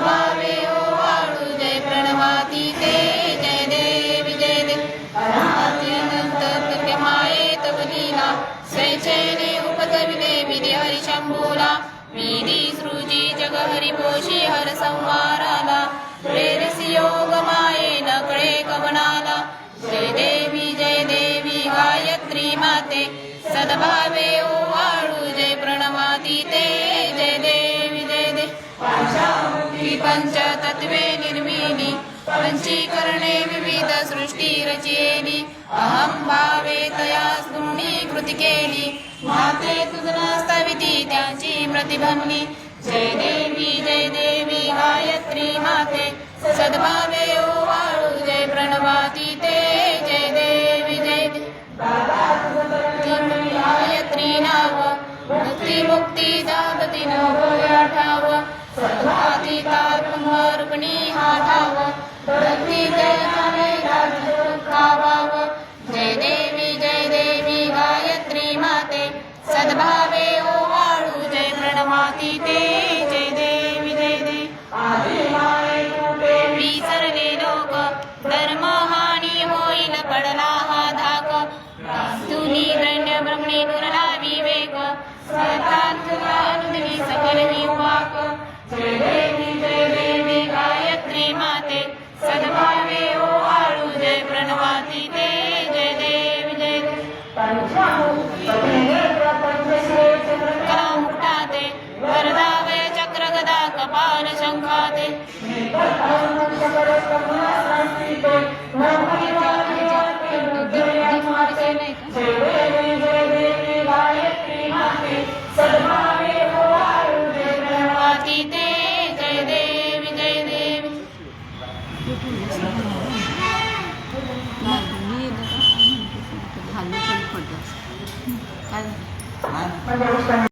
सद्भावे ओवाळू जय प्रणवाती ते जय देवी जय देव। अनादि माये तव लीला स्वेच्छेने उपजविले विधी हरी शंभूला विधी सृजी जग हरी पोषी हर संवाराला। प्रेरसी योग माये नकळे कवनाला जय देवी जय देवी गायत्री माते। सद्भावे ओवाळू पंचामुखी पंचतत्वे निर्मिनी पञ्चीकरणे विविध सृष्टि रचयेनि अहं भावे तया कृती केली माते तुझना स्तविती त्याची प्रतिभमली जय देवी जय देवी गायत्री माते सद्भावे ओवाळू जय प्रणवाति ते जय देवी जय देवी गायत्री नाव मुक्ति मुक्ति दाबती नव। तारुणी हा ठाव भक्ती जयाने खावाव जय देवी जय देवी गायत्री माते सद्भावे ओवाळू जय प्रणवाती ते जय देवी जय देवी विसरले लोक धर्म हानी होईल पडला हा धाक। तुनी दैन्य ब्रह्मणी पुरला विवेक। सतानुदेवी सकल विवाक जय मुक्ताते वरदावे चक्र कपाल शंखाते। प्रणवाती ते जय देवी जय देवी झालं पण पडलं काय